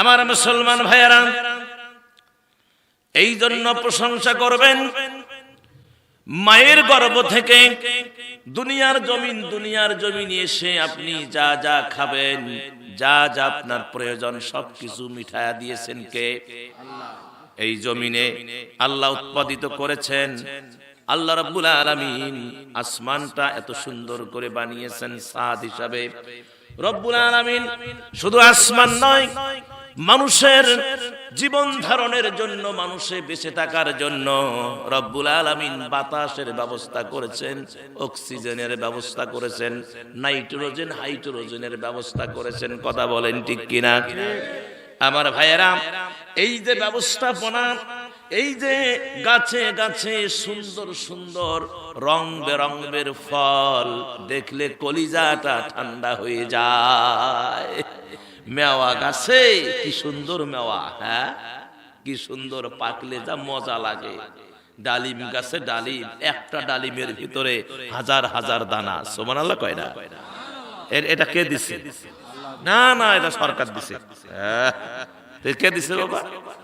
আমার মুসলমান ভাইয়েরা, এই জন্য প্রশংসা করবেন, মায়ের গর্ভ থেকে দুনিয়ার জমিন দুনিয়ার জমিন এসে আপনি যা যা খাবেন, যা যা আপনার প্রয়োজন সবকিছু মিঠায়া দিয়েছেন কে? এই জমিনে আল্লাহ উৎপাদিত করেছেন। আল্লাহ রাব্বুল আলামিন আসমানটা এত সুন্দর করে বানিয়েছেন সাদ হিসাবে। রব্বুল আলামিন শুধু আসমান নয় মানুষের জীবন ধারণের জন্য, মানুষে বেঁচে থাকার জন্য রব্বুল আলামিন বাতাসের ব্যবস্থা করেছেন, অক্সিজেনের ব্যবস্থা করেছেন, নাইট্রোজেন, হাইড্রোজেনের ব্যবস্থা করেছেন। কথা বলেন ঠিক কিনা? আমার ভাইয়েরা, এই যে ব্যবস্থাপনা, এই যে গাছে গাছে সুন্দর সুন্দর রং বেরঙের ফল দেখলে কলিজাটা ঠান্ডা হয়ে যায়। মেওয়া গাছে কি সুন্দর মেওয়া হ্যাঁ? কি সুন্দর পাকলে যা মজা লাগে। ডালিম গাছে ডালিম একটা ডালিমের ভিতরে হাজার হাজার দানা সোমান আল্লাহ কয় না? এর- এটা কে দিছে? না না এটা সরকার দিছে। হ্যাঁ। কে দিছে বাবা?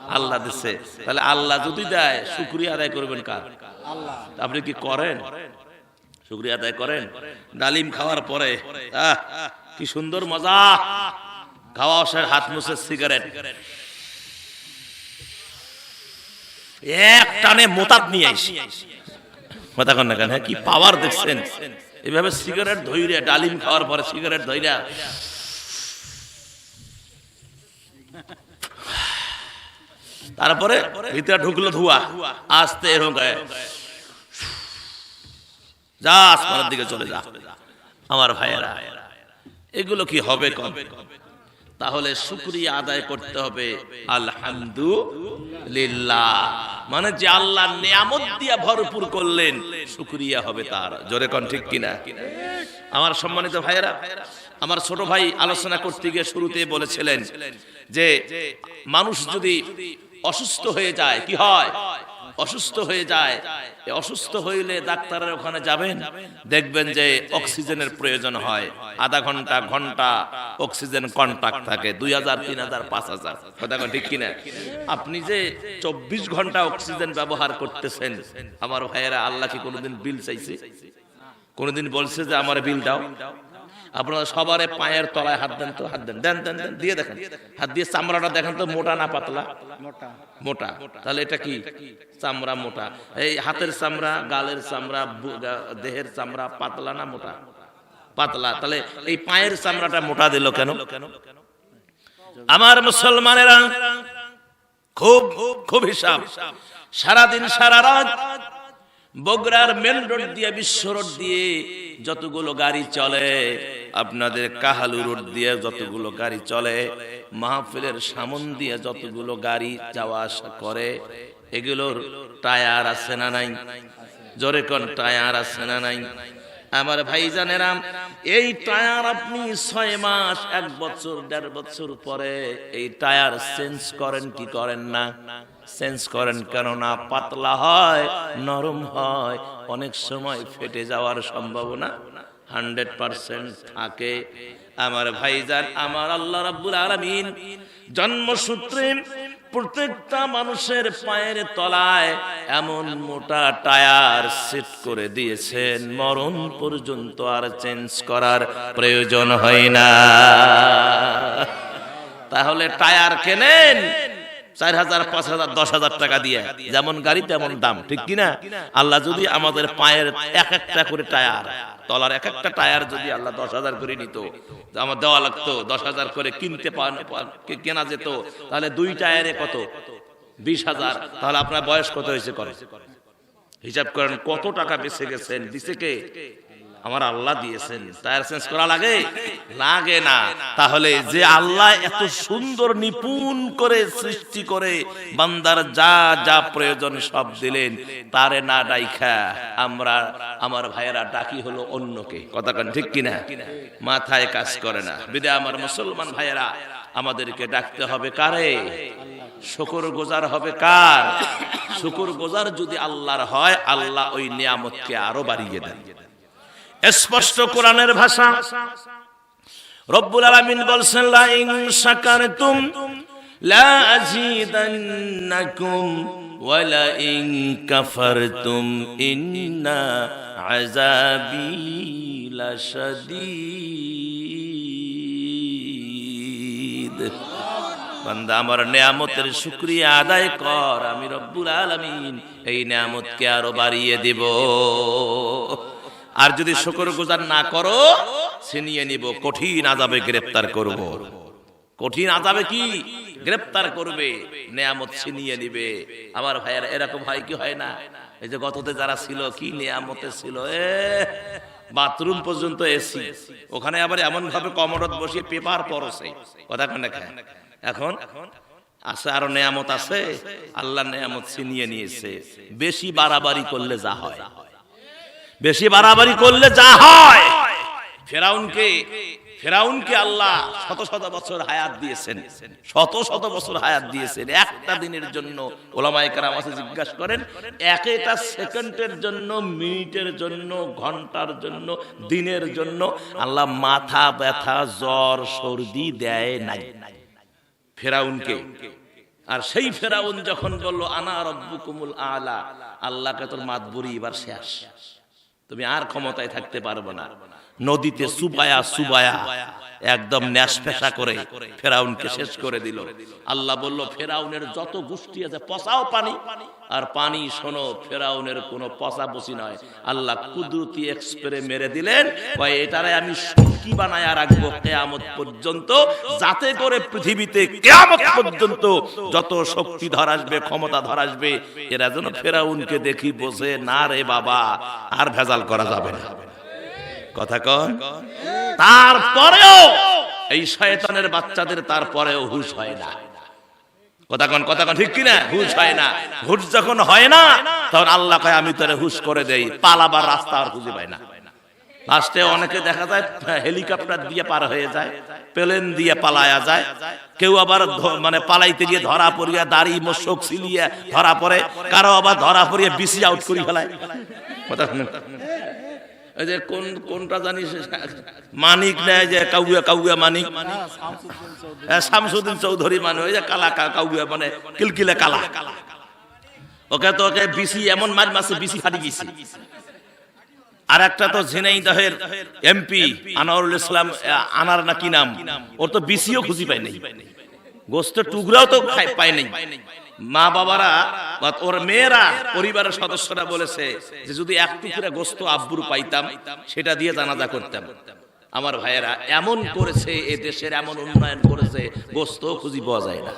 আল্লাহ দিছে। তাহলে আল্লাহ যদি দেয় শুক্রিয়া আদায় করবেন কার? আপনি কি করেন? শুক্রিয়া আদায় করেন? ডালিম খাওয়ার পরে কি সুন্দর মজা। খাওয়া হাত মুছে সিগারেট এক টানে মোতাব নিয়ে কথা কন না কেন? হ্যাঁ, কি পাওয়ার দেখছেন? এভাবে সিগারেট ধইরে ডালিম খাওয়ার পরে সিগারেট তারপরে ভিতরে ঢুকলো ধোয়া। আস্তে এরকম যা আসমানের দিকে চলে যা। আমার ভাইয়েরা এগুলো কি হবে কবে? তাহলে শুক্রিয়া আদায় করতে হবে। আলহামদুলিল্লাহ। মানে যে আল্লাহ নিয়ামত দিয়া ভরপুর করলেন, শুক্রিয়া হবে তার। জোরে কন ঠিক কিনা? আমার সম্মানিত ভাইয়েরা, আমার ছোট ভাই আলোচনা করতে গিয়ে শুরুতে বলেছিলেন যে, মানুষ যদি অসুস্থ হয়ে যায়, কি হয়? অসুস্থ হয়ে যায়। অসুস্থ হইলে ডাক্তারের ওখানে যাবেন। দেখবেন যে অক্সিজেনের প্রয়োজন হয়। আধা ঘণ্টা ঘণ্টা অক্সিজেন কন্ট্রাক্ট থাকে। দুই হাজার, তিন হাজার, পাঁচ হাজার। কথা ঠিক কিনা? আপনি যে চব্বিশ ঘণ্টা অক্সিজেন ব্যবহার করতেছেন, আমার ভাইয়েরা, আল্লাহ কি কোনোদিন বিল চাইছে? কোনোদিন বলছে যে আমার বিল দাও? আপনারা সবারে পায়ের তলায় হাত দেন তো হাত দেন। দেন দেন দেন দিয়ে দেখেন। হাত দিয়ে চামড়াটা দেখেন তো মোটা না পাতলা? মোটা। তাহলে এটা কি? চামড়া মোটা। এই হাতের চামড়া গালের চামড়া দেহের চামড়া পাতলা না মোটা? পাতলা। তাহলে এই পায়ের চামড়াটা মোটা দিল কেন? আমার মুসলমানেরা খুব খুব হিসাব। সারাদিন সারা রাত বগুড়ার মেন রোড দিয়ে বিশ্ব রোড দিয়ে যতগুলো গাড়ি চলে আপনাদের কাহালু রোড দিয়ে যতগুলো গাড়ি চলে, মাহফিলের সামন দিয়ে যতগুলো গাড়ি যাওয়া আসা করে, এগুলোর টায়ার আছে না নাই? জোরে কোন টায়ার আছে না নাই? আমার ভাইজানেরা, এই টায়ার আপনি ছয় মাস, এক বছর, দেড় বছর পরে এই টায়ার চেঞ্জ করেন কি করেন না? চেঞ্জ করেন কেননা পাতলা হয়, নরম হয়, অনেক সময় ফেটে যাওয়ার সম্ভাবনা হান্ড্রেড পার্সেন্ট থাকে। আমার ভাইজান, আমার আল্লাহ রাব্বুল আলামিন জন্মসূত্রে প্রত্যেকটা মানুষের পায়ের তলায় এমন মোটা টায়ার সেট করে দিয়েছেন। মরণ পর্যন্ত আর চেঞ্জ করার প্রয়োজন হয় না। তাহলে টায়ার কেনেন? চার হাজার, পাঁচ হাজার, দশ হাজার টাকা দিয়ে। যেমন গাড়ি, তেমন দাম, ঠিক কিনা? আল্লাহ যদি আমাদের পায়ের এক একটা করে টায়ার, তলার এক একটা টায়ার যদি আল্লাহ দশ হাজার করে নিত আমার দেওয়া লাগতো, দশ হাজার করে কিনতে কেনা যেত, তাহলে দুই টায়ারে কত? বিশ হাজার, তাহলে আপনার বয়স কত হয়েছে করে হিসাব করেন, কত টাকা বেঁচে গেছেন দিছে কে? আমার আল্লাহ দিয়েছেন। টায়ার চেঞ্জ করা লাগে? লাগে না। তাহলে যে আল্লাহ এত সুন্দর নিপুণ করে সৃষ্টি করে, বান্দার যা যা প্রয়োজন সব দিলেন, তারে না ডাইখা আমরা, আমার ভাইয়েরা ডাকি হলো অন্যকে। কথা কেন ঠিক কিনা? মাথায় কাজ করে না। বিদায় আমার মুসলমান ভাইয়েরা, আমাদেরকে ডাকতে হবে কারে? শুকর গোজার হবে কার? শুকর গোজার যদি আল্লাহর হয়, আল্লাহ ওই নিয়ামতকে আরও বাড়িয়ে দেন। স্পষ্ট কোরআনের ভাষা। রব্বুল আলামিন বলছেন, লা ইন শাকারতুম লা আজিদান্নাকুম ওয়া লা ইন কাফারতুম ইন্না আযাবি লাশাদীদ। বান্দা, আমার নিয়ামতের শুকরিয়া আদায় কর, আমি রব্বুল আলামিন এই নিয়ামতকে আরও বাড়িয়ে দেব। আর যদি শুকর গুজার না করো, ছিনিয়ে নিব। কঠিন আজাবে গ্রেফতার করব। কঠিন আজাবে কি? গ্রেফতার করবে, নেয়ামত ছিনিয়ে নিবে। আমার ভাইয়ের এরকম হয় কি হয় না? এই যে গততে যারা ছিল, কি নেয়ামতে ছিল? এ, বাথরুম পর্যন্ত এসি। ওখানে আবার এমন ভাবে কমরত বসিয়ে পেপার পরছে কথা কেন? এখন আছে আরও নেয়ামত আছে। আল্লাহ নেয়ামত ছিনিয়ে নিয়েছে। বেশি বাড়াবাড়ি করলে যা হয়। বেশি বাড়াবাড়ি করলে যা হয়। ফেরাউনকে ফেরাউনকে আল্লাহ শত শত বছর হায়াত দিয়েছেন। শত শত বছর হায়াত দিয়েছেন। একটা দিনের জন্য ওলামায়ে কেরাম আছে জিজ্ঞাসা করেন, এক একটা সেকেন্ডের জন্য, মিনিটের জন্য, ঘণ্টার জন্য, দিনের জন্য আল্লাহ মাথা ব্যথা, জ্বর, সর্দি দেয় নাই। ফেরাউনকে। আর সেই ফেরাউন যখন বলল, আনা রব্বুকুমুল আলা আল্লাহকে তোর মাতবুরি এবার শেষ। তুমি আর ক্ষমতায় থাকতে পারবে না। নদীতে সুবায়া সুবায়া একদম ন্যাসপেশা করে ফেরাউনকে শেষ করে দিল। আল্লাহ বলল, ফেরাউনের যত গোষ্ঠী আছে, পচাও পানি। আর পানি শোনো, ফেরাউনের কোনো পচা বসি নয়। আল্লাহ কুদরতি এক্সপ্রে মেরে দিলেন এটারে আমি শক্তি বানায় রাখব কেয়ামত পর্যন্ত? যাতে করে পৃথিবীতে কেয়ামত পর্যন্ত যত শক্তি ধর আসবে ক্ষমতা ধর আসবে, এরা যেন ফেরাউনকে দেখি বসে, না রে বাবা, আর ভেজাল করা যাবে না। কথা কন তারপরেও এই শয়তানের বাচ্চাদের তারপরেও হুশ হয় না। কথা কন কথা কন, ঠিক কিনা? হুশ হয় না। হুশ যখন হয় না, তখন আল্লাহ কয়, আমি তোরে হুশ করে দেই, পালাবার রাস্তা আর খুঁজে পাই না। লাস্টে অনেকে দেখা যায় হেলিকপ্টার দিয়ে পার হয়ে যায় প্লেন দিয়ে পালায়া যায়। কেউ আবার মানে পালাইতে গিয়ে ধরা পড়িয়া দাড়ি মোশক সিলিয়া ধরা পড়ে। কারও আবার ধরা পড়িয়া বিসি আউট করে ফেলায়। কথা যে কোন কোনটা জানিস মানিক নেয় যে কাউয়া কাউয়া মানিক। হ্যাঁ, শামসুদ্দিন চৌধুরী মানে ওই যে কালা কাউয়া মানে কিলকিলে কালা। ওকে তো ওকে বিসি এমন মাছ মাসে বিসি ফাটি গেছে। আর একটা তো ঝিনাইদহের এমপি আনোয়ারুল ইসলাম আনার না কি নাম? ওর তো বিসিও খুঁজি পায় নাই। গোস্তের টুকরাও তো পায় নাই। মা বাবারা বা ওর মেয়েরা পরিবারের সদস্যরা বলেছে যে যদি এক টুকরা গোস্ত আব্বুর পাইতাম, সেটা দিয়ে জানাজা করতাম। আমার ভাইয়েরা, এমন করেছে, এ দেশের এমন উন্নয়ন করেছে গোস্ত খুঁজি পাওয়া যায় না।